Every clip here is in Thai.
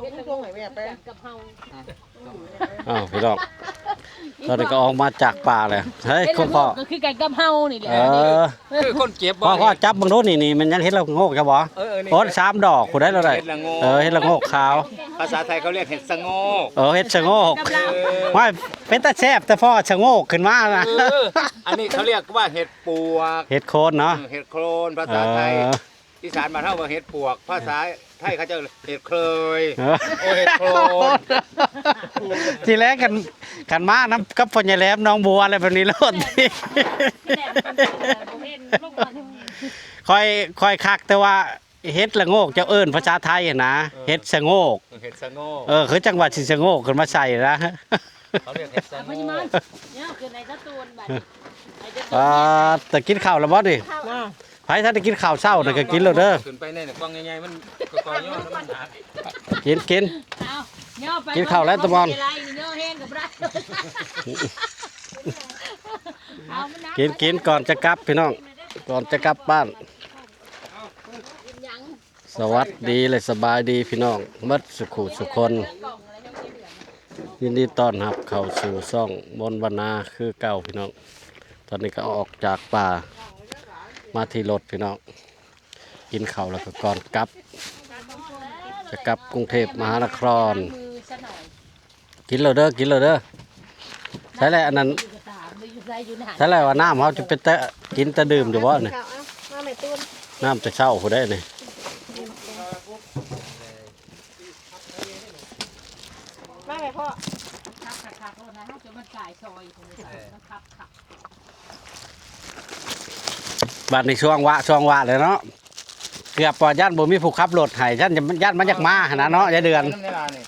เฮ็ดตรงไหนแม่ไปกับเฮาอ้าวพี่น้องตอนนี้ก็ออกมาจากป่าเลยเฮ้ยเฮ็ดคุณละโงพ่อกก็คือกันกับเฮานี่แหละเออคือคนเก็บพ่อพ่อจับมึงรู้นี่นี่มันยังเห็ดละโงกจะบ่เออเออนี่โอ้สามดอกคุณได้แล้วได้เห็ดละโงกเออเห็ดละโงกขาว ภาษาไทยเขาเรียกเห็ดสะโงกเออเห็ดชะโงกกับเราเออว่าเป็นตาแซ่บแต่พ่อชะโงกขึ้นมานะเอออันนี้เขาเรียกว่าเห็ดปวกเห็ดโคนเนาะเห็ดโครนภาเอษาไทยออีสานมานเท่ากับเห็ดปวกภาษา ไทยเขาจะเห็ดเคยเออโอ้เห็ดโครนทีแรกกันกันมาน้ำกับพ่อใหญ่แหลมน้องบัวอะไรแบบนี้แล้วที่แหลมมันเป็นบ่เห็นลงมาทางนี้คอยคอยคักแต่ว่าเฮ็ดละโงกเจ้าเอิ้นภาษาไทยอะนะเฮ็ดชะโงกเห็ดสะโงกเออคือจังหวัดสิชะโงกขึ้นมาใส่นะเขาเรียกเห็ดสะเอาโงพญามานกเนี่ยคือในตะตูนบัดนี้ไอ้ตะตูนอ่าแต่กินข้าวแล้วบ่ดิมาไผ ถ้าได้กินข้าวเช้าน่ะก็กินแล้วเด้อขึ้นไปในเนี่ยกล้องใหญ่ๆมันกอยๆย่อแล้วมันหนากินกิน เอาย่อไปกินข้าวแล้วตะบอลย่ย่อแห้งกับไรเอามันำกินกินก่อนจะกลับพี่น้อง ก่อนจะกลับบ้านยังสวัสดีเลยสบายดีพี่น้องหมัดสุขุสุคนกล่องอะไรยังไม่เหลือยินดีต้อนรับเข้าสู่ซ่องมนต์วนาคือเก่าพี่น้อง ตอนนี้ก็ออกจากป่า มาที่รถพี่น้องกินข้าวแล้วก็ก่อนกลับ จะกลับกรุงเทพมหานคร กินเลยเด้อกินเลยเด้อใช่แล้วอันนั้นใช่แล้วว่าน้ำเขาจะเป็นแต่กินแต่ดื่มอยู่บ่เนี่ยน้ำจะเช่าผู้ได้เนี่ยมาแม่พ่อขับขับขับรถนะฮะจนมันกลายซอยคนเลยมันขับขับ บัดในช่วงวะช่วงวะเลยเนาะเกือบปอย่านบ่มีผู้ขับรถให้ย่านจะย่านมันอยากมาหนนะเนาะยายเดือนำในร้านนี่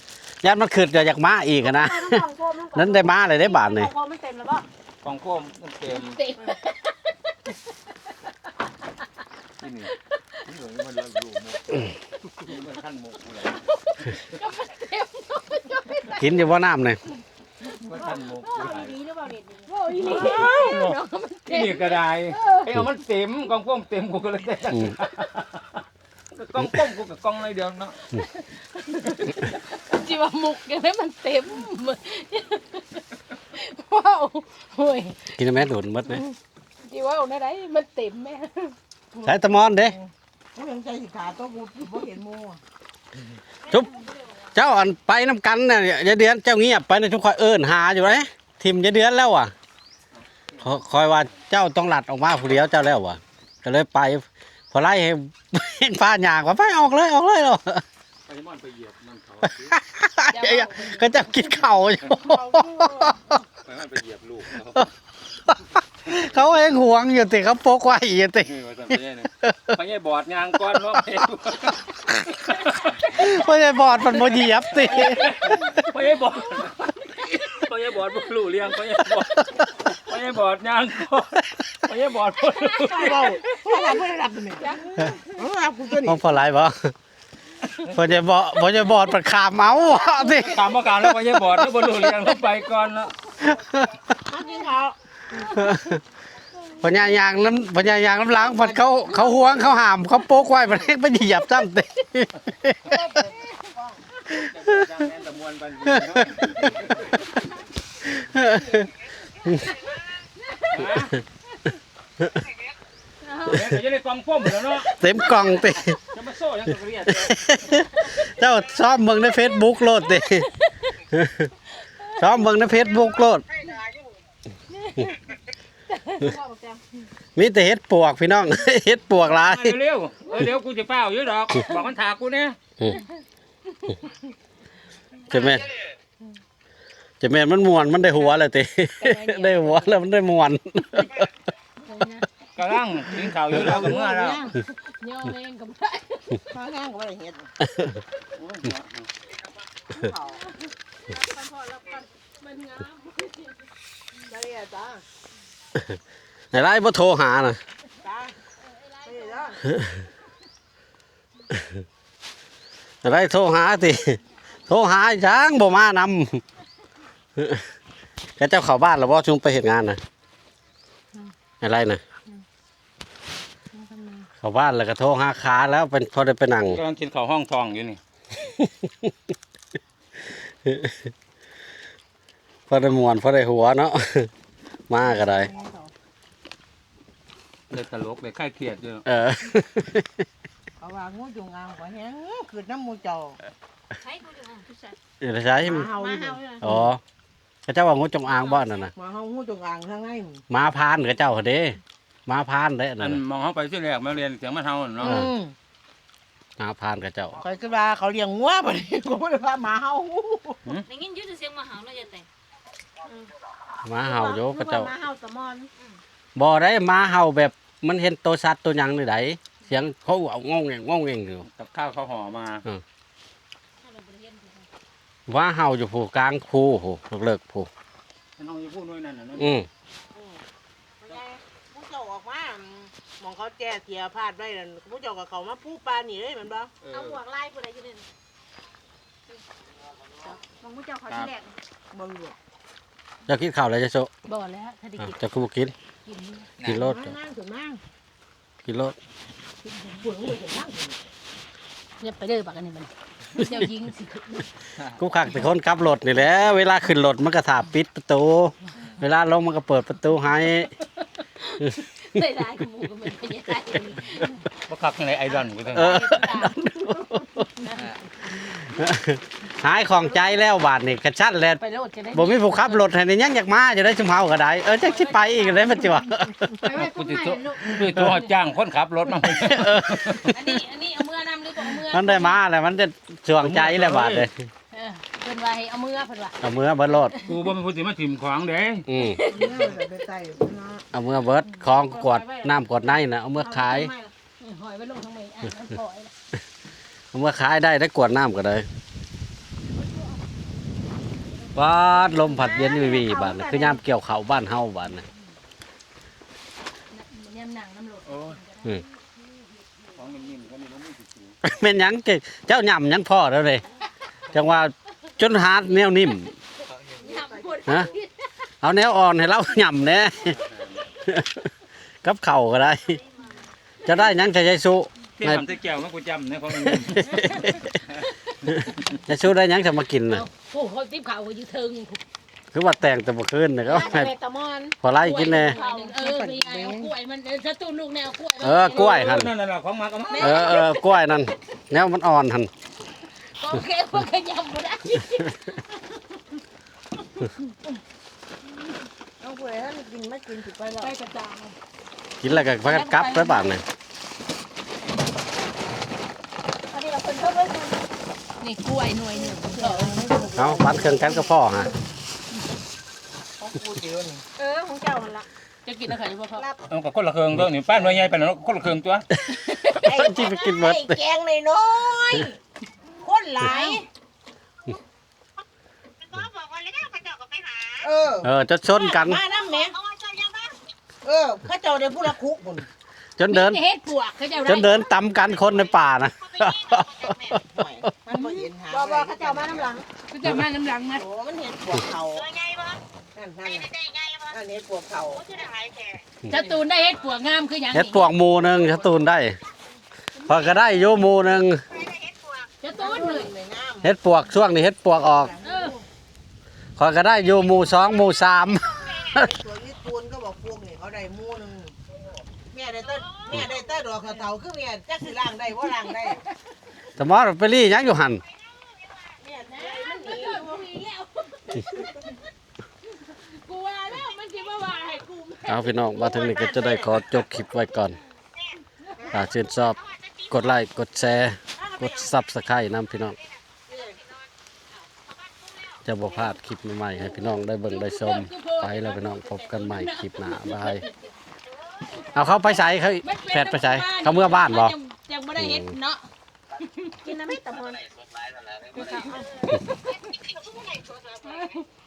ย่านมันขึ้นจะอยากมาอีกอะนะของโคมนั้นได้มาเลยได้บาทนี่ของโคมมันเต็มแล้วป่ะกองโคมมันเต็มเต็มที่นี่ที่เหลือมันละลูกหมดมันขั้นหมกเลยกินอยู่บ่น้ำนี่มันขั้นหมกเลยดีหรือเปล่าเด็ดดีโอ้ยที่ นี่ก็ได้ไอ้เอามันเต็มกองโคมเต็มกูก็เลยได้กองโคมกูกับกองในเดียวเนาะจีว่ามุกยังไงมันเต็มว้าวโอ้ยกินแม่โดนหมดเลยจีว่าเอาได้ไรมันเต็มแม่ใช้ตะมอนเด้ไม่เป็นใจสิขาตัวกูบ่เห็นโม่จุ๊บเจ้าอันไปน้ำกันเนี่ยยายเดือนเจ้าเงียบไปในะทุกคอยเอิ้นหาอยู่เลยทิมยายเดือนแล้วอะขอ คอยว่าเจ้าต้องหลัดออกมาผู้เดียวเจ้าแล้วอะก็เลยไปพอไล่ให้เห็นฟ้าหยางว่าไปออกเลยออกเลยหรอไปมอนไปเหยียบมันเขาก็จะกินเข่าวอยู่ไปมอนไปเหยียบลูกเขาเขาเองห่วงอยู่ติเขาโปกไว้อยู่ติเออว่าทำไปได้เนี่ยไปยัยบอดยางก้อนเนาะไปเพราะไอ้บอดมันโมเหยียบติไปยัยบอดไปยัยบอดบ่รู้เลี้ยงไปยัยบอดไป ยบอดยางก้อนไปยัยบอดบ่เบาพ่อหลับไม่ได้หลับตัวนี้เออหลับกูตัวนี้ห้องพอไรบ่พอจะบอดพอจะบอดมันขามเมาอะติตามมาการแล้วไปยัยบอดแล้วบ่รู้เลี้ยงแล้วไปก่อนเนาะมากินข้าพญายางน้ำพญายางน้ำล้างมันเขาเขาห่วงเขาหามเขาโป๊กไว้มันเองไปเหยียบจ้ำติจ้างแม่นตะมวนปันเดี๋ยว จะได้กองพ่มแล้วเนาะเต็มกล่องติจะมาโซ่ยังเรียดเจ้าชอบเบิ่งในเฟซบุ๊กโลดติชอบเบิ่งในเฟซบุ๊กโลดมีแต่เฮ็ดปวกพี่น้องเฮ็ดปวกหลายเร็วเร็วกูจะเป้าเยอะดอกบอกมันถากูเนี่ยจะแม่จะแม่มันมวนมันได้หัวเลยติได้หัวแล้วมันได้มวน กำลังกินข้าวอยู่แล้วกับเมื่อแล้วย่อแรงกับไรมาแห้งก็ไม่ได้เห็ดข้าวมันงามได้เลยจ้าไหนไล่บ่โทรหาน่ะจ้าไม่ได้จ้าไหนไล่โทรหาติโทรหาจังบ่มานำแกเจ้าเข้าบ้านแล้วบ่ชุมไปเฮ็ดงานน่ะ อะไรน่ะเข้าบ้านแล้วก็โทรหาขาแล้วเป็นพอได้ไปนั่งกำลังกินข้าวห้องทองอยู่นี่ พอได้มวนพอได้หัวเนาะมาก็ได้เลยตลกเลยค่ายเครียดอยู่เออเขาว่างูจงอางกว่าแฮงคือน้ำมูเจ้าใช้กูอยู่อะผู้ชายเดี๋ยวใช้หมาเฮามาอยู่เอา เลยอ๋อเขาเจ้าว่างูจงอางบ้านนั่นน่ะหมาเฮางูจงอางทั้งไงม้าพานเขาเจ้าเด้ม้าพานเด้อันั่นนน่ะมองเขาไปที่แรกมาเรียนเสียงมาเท่าเนาะอืมม้าพานเขาเจ้าคอยคิดว่าเขาเลี้ยงงัวบ่นี่ก็บ่ได้ว่าหมาเฮาได้ยินอยืดเสียงมาหาเราจะแต่งม้าเห่าโยเขาเจ้ามาเฮาสมอนบ่ได้ม้าเห่าแบบมันเห็นตัวสัตว์ตัวหยังนี่ไดเสียงเขาเอางงเองงงเองอยู่ กับข้าวเขาห่อมา ม้าเห่าอยู่ผู้กลางภูโหเลิกๆภูน้องอยู่พูดด้วยนั่นน่ะอืมผู้เจ้าออกมาหมองเขาแจ้เสียพลาดไว้นั่นผู้เจ้ากับเขามาปูปลานี่เลยแมันบ่เอาหมวกไล่กูได้ยังไงมองผู้เจ้าเขาที่แรกบ่รู้เจะกินข้าวอะไรจะโซบ่แล้วถ้าได้อะกินเจะกูบ่กิน กินกินรถนั่งถึงนั่งกินรถปวดหัวถึงนั่งเนี่ยไปเด้อบักอันนี้มัน เดี๋ยวยิงสิกูขักแต่คนขับรถนี่แหละเวลาขึ้นรถมันก็ถาปิดประตู เวลาลงมันก็เปิดประตูให้ได้ได้กูมูก็มันไม่ได้ว่าคักยังไงไอรอนกูทั้งเออหายของใจแล้วบาดนี่กระชั้นแล้วไปโลดจะได้บ่มีผู้ขับรถให้นี่ยังอยากมาจะได้ชุมเฮาก็ได้เออจักสิไปอีกเลยมันจิว่าไปไว้กูกูจะไม่ตัวลูกด้วยตัวจ้างคนขับรถมา อันนี้อันนี้เอามือนำ หรือเอามือมันได้มาแล้วมันจะสวงใจแล้วบาดเลยเออเพิ่นว่าให้เอามือเพิ่นว่าเอามือเบิดรถกูบ่เป็นผู้สิมาถิ่มของเด้อืมนั่งไปใส่เนาะเอามือเบิดของกวดน้ำกวดในน่ะเอามือขายหอยไว้ลงทางไหนอะมันปล่อยเอามือขายได้ได้กวดน้ำก็ได้บาดลมผัดเย็นวิวีบาดน่ะคือยามเกี่ยวเขาวบ้านเฮาบาดน่ะ ยำหนังน้ำหลด โอ้ย อืม ของนิ่มๆก็นี่บ่มีสิสู แม่นหยังเจ้าเจ้าย่ำหยังพ่อแล้วเลยจังว่าจนหาแนวนิ่มยำพูดฮะเอาแนวอ่อนให้เราย่ำแหน่กับเข่าวก็ได้ จะได้หยังจะใจสู้ที่ทำแต่แก้วมันกูจำเนี่ยของนิ่มจะสู้ได้หยังจะมากินน่ะโอ้โหติ๊บขาวอยู่เทิง คือว่าแต่งแต่บ่คืนน่ะก็แม่ตะมอนพอไล่กินแน่ เออมีไงเอากล้วยมันจะตู้ลูกแนวกล้วยเออกล้วยหั่นนั่นน่ะของมาก็มาเออเออกล้วยนั่นแนวมันอ่อนหั่นโอเคพวกขยำบ่ได้เอาไปให้มันกินไม่กินสิไปแล้วไปกระจางกินแล้วก็พากันกลับไปบ้านน่ะอันนี้เราเป็นเท่าไหร่นี่กล้วยหน่วยหนึ่งสองเอาปันเครื่องกันก็พ่อฮะ ของกูเดียวนี่เออของเจ้าหันละจะกินอะไรอยู่บ่พ่อเอากับคนละเครื่องตัวนี่ป้านหน่วยใหญ่ปานนั้นคนละเครื่องตัวไอ้ที่ไปกินเบิดไอ้แกงน้อยๆคนหลายเออ เออจะชนกัน มาน้ำแหม่เออเข้าเจ้าได้ผู้ละคุกบุญจนเดินเฮ็ดปวกเขาเจ้าจนเดินตำกันคนในป่านะมันบ่เห็นหาบ่บ่เขาเจ้ามาน้ำหลังเขาเจ้ามาน้ำหลังนะโอ้มันเห็นปวกเขา นั่นนั่นน่ะอันนี้ปวกเขาจะตูนได้เฮ็ดปวกงามคือหยังเฮ็ดปวกหมูหนึงชะตูนได้พอก็ได้โยหมูหนึงจะตูนเลยในน้เฮ็ดปวกช่วงนี้เฮ็ดปวกออกเออพอก็ได้โยหมูสองหมูสามำตัวญี่ปุ่นก็บอกพวกนี่เขาได้หมูหนึงแม่ได้แต่แม่ได้แต่ดอกเถาๆคือแม่จักสิล้างได้บ่ล้างได้สมอไปรีหยังอยู่หันแม่ได้มันหนี กูว่าแล้วมันสิมาว่าให้กู เอาพี่น้องมาถึงนี้ก็จะได้ขอจบคลิปไว้ก่อนถ้าชื่นชอบกดไลค์กดแชร์กดซับสไครต์นำพี่น้อง จะบ่พลาดคลิปใหม่ๆให้พี่น้องได้เบิ่งได้ชมไปแล้วพี่น้องพบกันใหม่คลิปหน้าบายเอาเขาไปใส่เขาแพทย์ไปใส่เขาเมื่อบ้านบ่จังบ่ได้เฮ็ดเนาะกินน้ำไม่ตะมอนเ